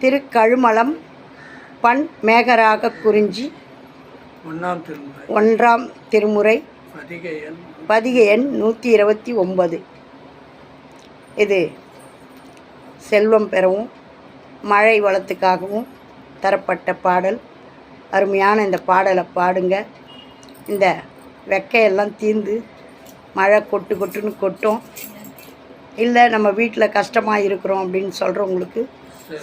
திருக்கழுமலம் பண் மேகராக குறிஞ்சி. ஒன்றாம் திருமுறை. ஒன்றாம் திருமுறை. எண் பதிகை எண் நூற்றி இருபத்தி ஒம்பது இது செல்வம் பெறவும் மழை வளத்துக்காகவும் தரப்பட்ட பாடல். அருமையான இந்த பாடலை பாடுங்க. இந்த வெக்கையெல்லாம் தீர்ந்து மழை கொட்டு கொட்டுன்னு கொட்டும். இல்லை நம்ம வீட்டில் கஷ்டமாக இருக்கிறோம் அப்படின்னு சொல்கிறவங்களுக்கு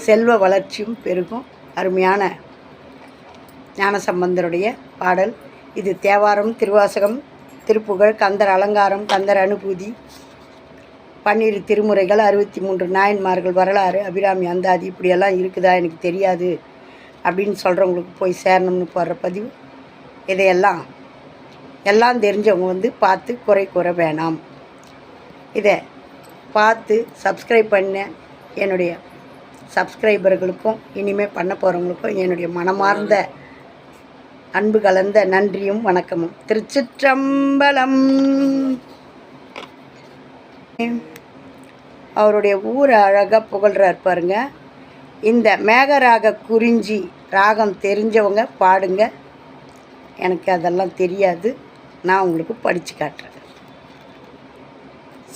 செல்வ வளர்ச்சியும் பெருகும். அருமையான ஞானசம்பந்தருடைய பாடல். இது தேவாரம் திருவாசகம் திருப்புகழ் கந்தர் அலங்காரம் கந்தர் அனுபூதி பன்னிரு திருமுறைகள் அறுபத்தி மூன்று நாயன்மார்கள் வரலாறு அபிராமி அந்தாதி இப்படியெல்லாம் இருக்குதா எனக்கு தெரியாது அப்படின்னு சொல்கிறவங்களுக்கு போய் சேரணும்னு போடுற பதிவு. இதையெல்லாம் எல்லாம் தெரிஞ்சவங்க வந்து பார்த்து குறை கூற வேணாம். இதை பார்த்து சப்ஸ்கிரைப் பண்ண. என்னுடைய சப்ஸ்கிரைபர்களுக்கும் இனிமேல் பண்ண போகிறவங்களுக்கும் என்னுடைய மனமார்ந்த அன்பு கலந்த நன்றியும் வணக்கமும். திருச்சிற்றம்பலம். அவருடைய ஊரை அழகாக புகழ்றார் பாருங்க. இந்த மேகராக குறிஞ்சி ராகம் தெரிஞ்சவங்க பாடுங்க. எனக்கு அதெல்லாம் தெரியாது. நான் உங்களுக்கு படித்து காட்டுறேன்.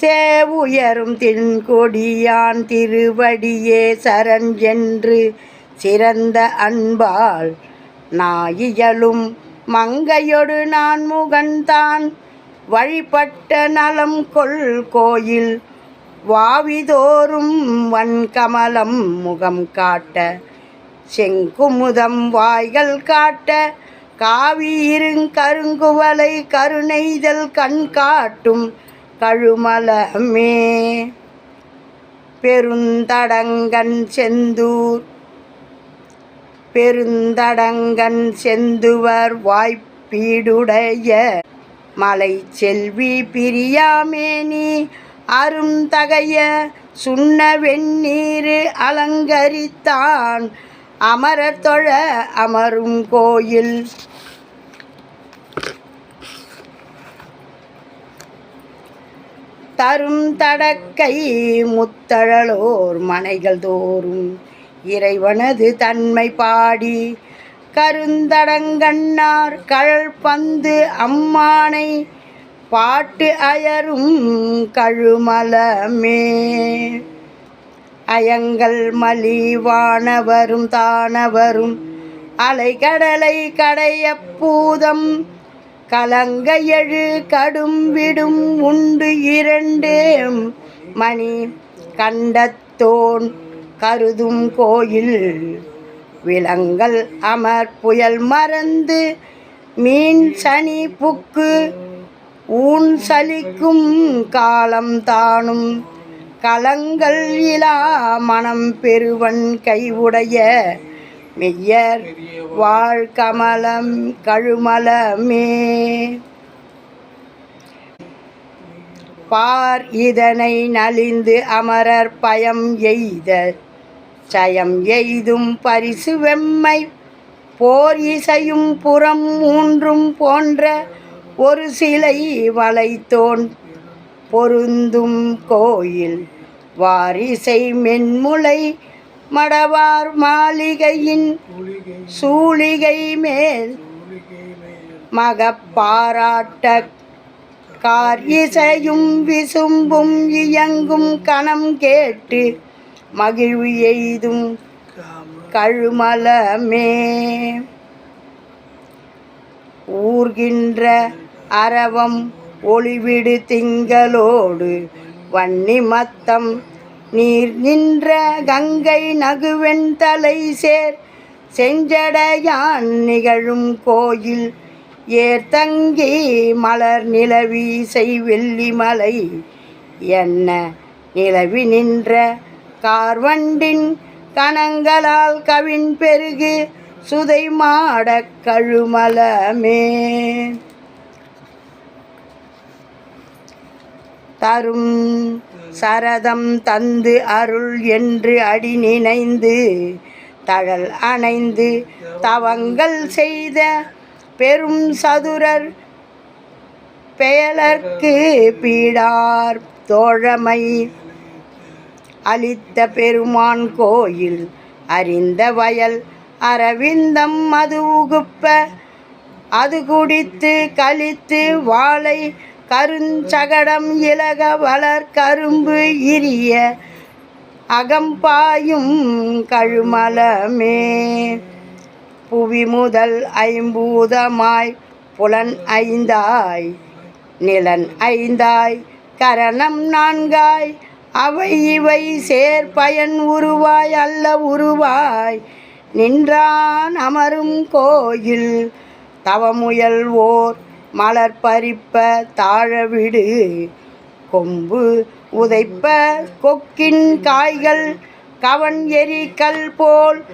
சேவுயரும் தின்கொடியான் திருவடியே சரண் என்று சிறந்த அன்பால் நாயியலும் மங்கையொடு நான் முகன்தான் வழிபட்ட நலம் கொள் கோயில் வாவிதோறும் வன்கமலம் முகம் காட்ட. செங்குமுதம் வாய்கள் காட்ட. காவியிருங் கருங்குவலை கருணைதல் கண் காட்டும். கழுமலமே. பெருந்தடங்கன் செந்தூர். பெருந்தடங்கன் செந்துவர் வாய்ப்பீடுடைய மலை செல்வி பிரியாமேனி அருந்தகைய சுண்ண வெந்நீர் அலங்கரித்தான். அமரர் தொழ அமரும் கோயில் தரும் தடக்கை முத்தழலோர் மனைகள் தோறும். இறைவனது தன்மை பாடி கருந்தடங்கண்ணார் கழல் பந்து அம்மானை பாட்டு அயரும் கழுமலமே. அயங்கள் மலிவானவரும் தானவரும் அலைகடலை கடைய பூதம் கலங்கையழு கடும் விடும் உண்டு இரண்டு. மணி கண்டத்தோன் கருதும் கோயில் விலங்கல் அமர் புயல் மறந்து மீன் சனி புக்கு ஊன் சலிக்கும் காலம் தானும். கலங்கள் இலா மனம் பெருவன் கைவுடைய மெய்யர் வாழ்கமலம் கழுமலமே. பார் இதனை நலிந்து அமரர் பயம் எய்த சயம் எய்தும் பரிசு வெம்மை. போர் இசையும் புறம் மூன்றும் போன்ற ஒரு சிலை வளைத்தோன் பொருந்தும் கோயில். வாரிசை மென்முளை மடவார் மாளிகையின் சூளிகை மேல் மகப்பாராட்ட கார் இசையும் விசும்பும் இயங்கும் கணம் கேட்டு மகிழ்வு எய்தும் கழுமலமே. ஊர்கின்ற அரவம் ஒளிவிடு திங்களோடு வன்னி மத்தம் நீர் நின்ற கங்கை நகுவெண் தலை சேர். செஞ்சடையான் நிகழும் கோயில். ஏர்தங்கி மலர் நிலவிசை வெள்ளி மலை. என்ன நிலவி நின்ற கார்வண்டின் கணங்களால் கவின் பெருகு. சுதை மாடக் கழுமலமே. தரும் சரதம் தந்து அருள் என்று அடி நினைந்து தழல் அணைந்து தவங்கள் செய்த பெரும் சதுரர் பெயலர்க்கு பீடார் தோழமை. அளித்த பெருமான் கோயில் அறிந்த வயல் அரவிந்தம் மது உகுப்ப அது குடித்து கழித்து வாழை கருஞ்சகடம் இலக வளர் கரும்பு இரிய அகம்பாயும் கழுமலமே. புவி முதல் ஐம்பூதமாய் புலன் ஐந்தாய் நிலன் ஐந்தாய் கரணம் நான்காய் அவை இவை சேர்பயன் உருவாய் அல்ல உருவாய். நின்றான் அமரும் கோயில் தவமுயல் ஓர் மலர் பறிப்ப தாழவிடு கொம்பு உதைப்ப கொக்கின் காய்கள் கவன் எரிக்கல் போல்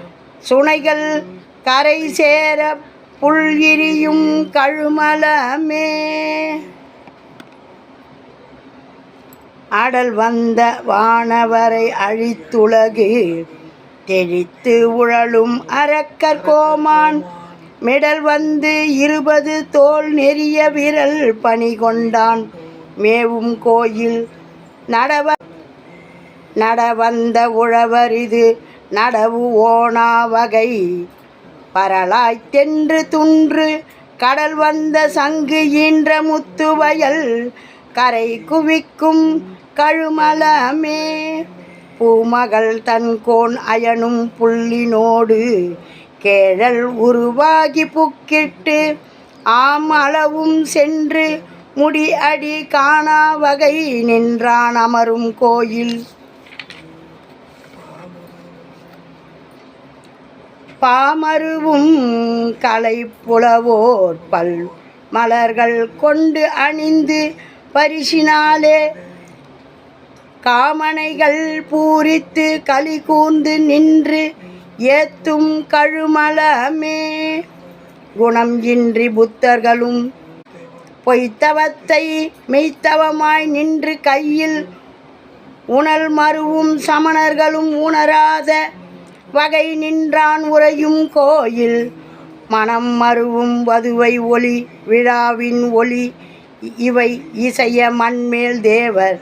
சுனைகள் கரை சேர புல் எரியும் கழுமலமே. ஆடல் வந்த வானவரை அழித்துலகு தெளித்து உழலும் அரக்கர் கோமான் மெடல் வந்து இருபது தோல் நெறிய விரல் பணி கொண்டான். மேவும் கோயில் நடவ நடவந்த உழவர் இது நடவு ஓனா வகை. பரலாய்த் தென்று துன்று கடல் வந்த சங்கு ஈன்ற முத்து வயல். கரை குவிக்கும் கழுமலமே. பூமகள் தன்கோன் அயனும் புள்ளினோடு கேழல் உருவாகி புக்கிட்டு ஆம் அளவும் சென்று முடி அடி காணா வகை நின்றான் அமரும் கோயில். பாமருவும் கலை புலவோர் பல் மலர்கள் கொண்டு அணிந்து பரிசினாலே காமனைகள் பூரித்து களி கூர்ந்து நின்று ஏத்தும் கழுமலமே. குணம் இன்றி புத்தர்களும் பொய்த்தவத்தை மெய்த்தவமாய் நின்று கையில் உணல் மருவும் சமணர்களும் உணராத வகை நின்றான் உறையும் கோயில். மனம் மருவும் வதுவை ஒளி விழாவின் ஒளி இவை இசைய மண்மேல் தேவர்.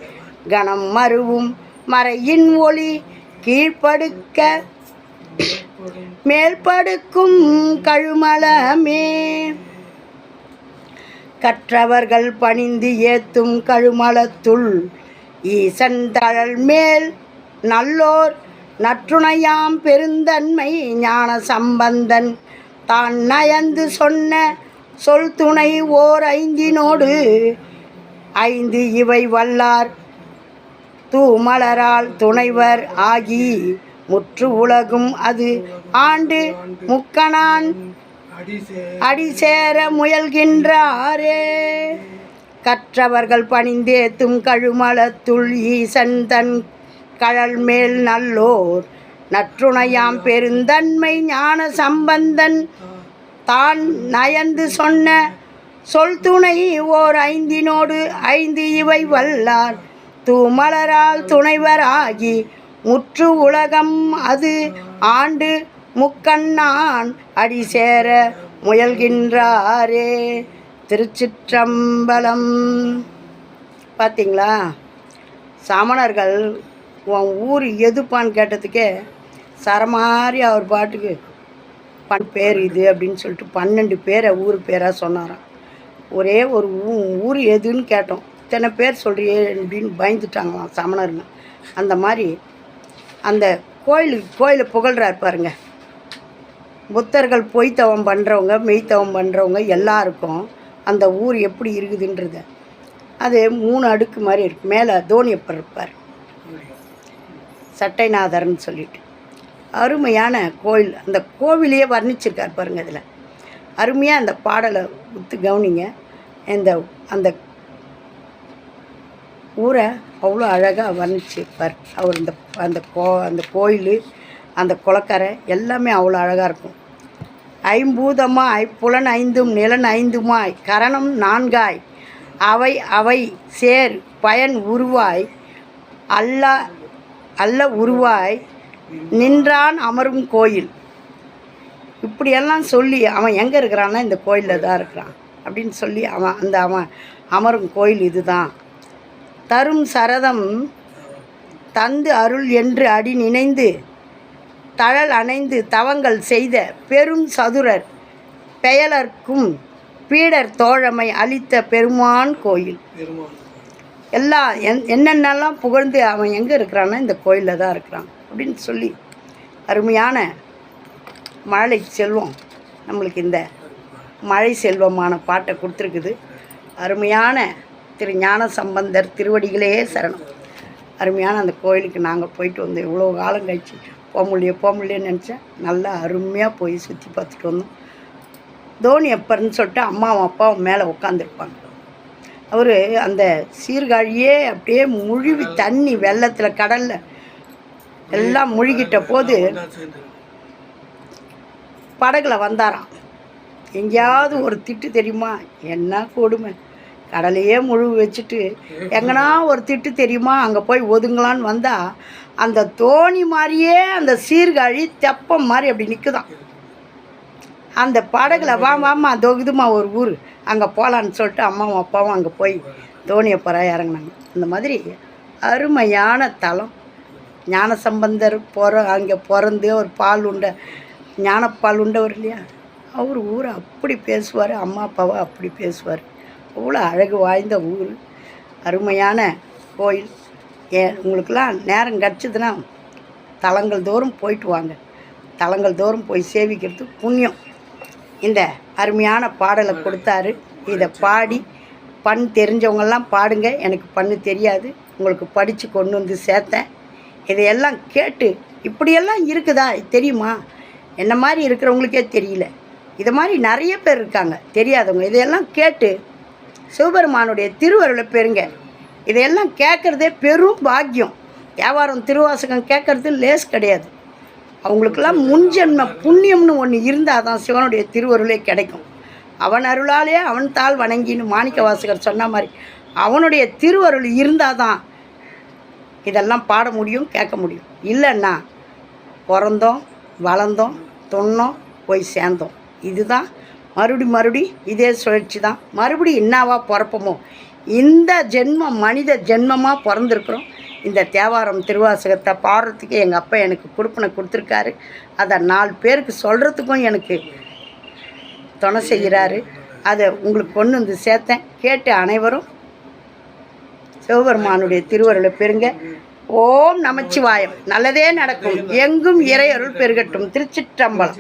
கணம் மருவும் மறையின் ஒளி கீழ்ப்படுக்க மேல்படுக்கும் கழுமலமே. கற்றவர்கள் பணிந்து ஏத்தும் கழுமலத்துள் ஈசன் தழல் மேல் நல்லோர் நற்றுணையாம் பெருந்தன்மை ஞான சம்பந்தன். தான் நயந்து சொன்ன சொல் துணை ஓர் ஐந்தினோடு ஐந்து இவை வல்லார். தூமலரால் துணைவர் ஆகி முற்று உலகும் அது. ஆண்டு முக்கணான் அடிசேர அடி சேர முயல்கின்றாரே. கற்றவர்கள் பணிந்தேத்தும் கழுமலத்துள் ஈசன் தன் கழல் மேல் நல்லோர். நற்றுணையாம் பெருந்தன்மை ஞான சம்பந்தன் தான் நயந்து சொன்ன சொல் துணை ஓர் ஐந்தினோடு ஐந்து இவை வல்லார். தூமலரால் துணைவராகி முற்று உலகம் அது. ஆண்டு முக்கண்ணான் அடி சேர முயல்கின்றாரே. திருச்சிற்றம்பலம். பார்த்தீங்களா சமணர்கள் உன் ஊர் எதுப்பான்னு கேட்டதுக்கே சரமாரி அவர் பாட்டுக்கு பன் பேர் இது அப்படின்னு சொல்லிட்டு பன்னெண்டு பேரை ஊர் பேராக சொன்னாராம். ஒரே ஒரு ஊ ஊர் எதுன்னு கேட்டோம். இத்தனை பேர் சொல்கிறியே அப்படின்னு பயந்துட்டாங்களாம் சமணர்னு அந்த மாதிரி அந்த கோயிலுக்கு கோயிலை புகழ்றாரு பாருங்க. புத்தர்கள் பொய்த்தவம் பண்ணுறவங்க மெய்த்தவம் பண்ணுறவங்க எல்லாருக்கும் அந்த ஊர் எப்படி இருக்குதுன்றத. அது மூணு அடுக்கு மாதிரி இருக்கு. மேலே தோனியப்பர் இருப்பார். சட்டைநாதர்னு சொல்லிட்டு. அருமையான கோயில். அந்த கோவிலையே வர்ணிச்சிருக்கார் பாருங்கள் இதில். அருமையாக அந்த பாடலை உத்து கவனிங்க. இந்த அந்த ஊரை அவ்வளோ அழகாக வர்ணிச்சிருப்பார். அவர் இந்த அந்த கோ அந்த கோயில் அந்த குளக்கரை எல்லாமே அவ்வளோ அழகாக இருக்கும். ஐம்பூதமாய் புலன் ஐந்தும் நிலன் ஐந்துமாய் கரணம் நான்காய் அவை அவை சேர் பயன் உருவாய் அல்ல அல்ல உருவாய் நின்றான் அமரும் கோயில். இப்படியெல்லாம் சொல்லி அவன் எங்கே இருக்கிறான்னா இந்த கோயிலில் தான் இருக்கிறான். அப்படின்னு சொல்லி அவன் அந்த அவன் அமரும் கோயில் இதுதான். தரும் சரதம் தந்து அருள் என்று அடி நினைந்து தழல் அணைந்து தவங்கள் செய்த பெரும் சதுரர் பெயலர்க்கும் பீடர் தோழமை அளித்த பெருமான் கோயில். பெருமாள் எல்லா என் என்னென்னலாம் புகழ்ந்து அவன் எங்கே இருக்கிறான்னா இந்த கோயிலில் தான் இருக்கிறான் அப்படின்னு சொல்லி அருமையான மழை செல்வம் நம்மளுக்கு இந்த மழை செல்வமான பாட்டை கொடுத்துருக்குது. அருமையான திரு ஞான சம்பந்தர் திருவடிகளே சரணம். அருமையான அந்த கோயிலுக்கு நாங்கள் போயிட்டு வந்தோம் இவ்வளோ காலம் கழிச்சு போக முடியும் போக முடியும்னு நினச்சேன். நல்லா அருமையாக போய் சுற்றி பார்த்துட்டு வந்தோம். தோனி எப்பர்னு சொல்லிட்டு அம்மாவும் அப்பாவும் மேலே உட்காந்துருப்பாங்க அவர் அந்த சீர்காழியே அப்படியே முழுவி தண்ணி வெள்ளத்தில் கடலில் எல்லாம் முழுகிட்ட போது படகுல வந்தாராம். எங்கேயாவது ஒரு திட்டு தெரியுமா? என்ன கொடுமை? கடலையே முழுவு வச்சுட்டு எங்கன்னா ஒரு திட்டு தெரியுமா? அங்கே போய் ஒதுங்கலான்னு வந்தால் அந்த தோணி மாதிரியே அந்த சீர்காழி தெப்பம் மாதிரி அப்படி நிற்குதாம் அந்த படகுல வா வாமா தொகுதுமா ஒரு ஊர். அங்கே போகலான்னு சொல்லிட்டு அம்மாவும் அப்பாவும் அங்கே போய் தோணியை தோணியப்பறா இறங்குனாங்க. அந்த மாதிரி அருமையான தலம். ஞான சம்பந்தர் பிற அங்கே பிறந்து ஒரு பால் உண்ட ஞானப்பால் உண்டவர் இல்லையா? அவர் ஊரை அப்படி பேசுவார் அம்மா அப்பாவை அப்படி பேசுவார். அவ்வளோ அழகு வாய்ந்த ஊர் அருமையான கோயில். ஏன் உங்களுக்கெல்லாம் நேரம் கிடச்சிதுன்னா தலங்கள் தோறும் போயிட்டு வாங்க. தலங்கள் தோறும் போய் சேவிக்கிறது புண்ணியம். இந்த அருமையான பாடலை கொடுத்தாரு. இதை பாடி பண் தெரிஞ்சவங்கெல்லாம் பாடுங்க. எனக்கு பண்ணு தெரியாது. உங்களுக்கு படித்து கொண்டு வந்து சேர்த்தேன். இதையெல்லாம் கேட்டு இப்படியெல்லாம் இருக்குதா? தெரியுமா? என்ன மாதிரி இருக்கிறவங்களுக்கே தெரியல. இது மாதிரி நிறைய பேர் இருக்காங்க. தெரியாதவங்க. இதையெல்லாம் கேட்டு சிவபெருமானுடைய திருவருளை பெறுங்க. இதையெல்லாம் கேட்குறதே பெரும் பாக்கியம். வியாபாரம் திருவாசகம் கேட்குறது லேஸ் கிடையாது. அவங்களுக்கெல்லாம் முன்ஜென்ம புண்ணியம்னு ஒன்று இருந்தால் தான் சிவனுடைய திருவருளே கிடைக்கும். அவன் அருளாலே அவன் தாள் வணங்கின்னு மாணிக்க வாசகர் சொன்ன மாதிரி அவனுடைய திருவருள் இருந்தால் தான் இதெல்லாம் பாட முடியும் கேட்க முடியும். இல்லைன்னா பிறந்தோம் வளர்ந்தோம் தொன்னோம் போய் சேர்ந்தோம். இதுதான் மறுபடி மறுபடி இதே சுழற்சி தான். மறுபடி என்னவா பிறப்போமோ? இந்த ஜென்மம் மனித ஜென்மமாக பிறந்திருக்கிறோம். இந்த தேவாரம் திருவாசகத்தை பாடுறதுக்கு எங்கள் அப்பா எனக்கு கொடுப்பனை கொடுத்துருக்காரு. அதை நாலு பேருக்கு சொல்கிறதுக்கும் எனக்கு துணை செய்கிறாரு. அதை உங்களுக்கு கொண்டு வந்து சேர்த்தேன். கேட்டு அனைவரும் சிவபெருமானுடைய திருவருளை பெருங்க ஓம் நமச்சிவாயம். நல்லதே நடக்கும். எங்கும் இறையருள் பெருகட்டும். திருச்சிற்றம்பலம்.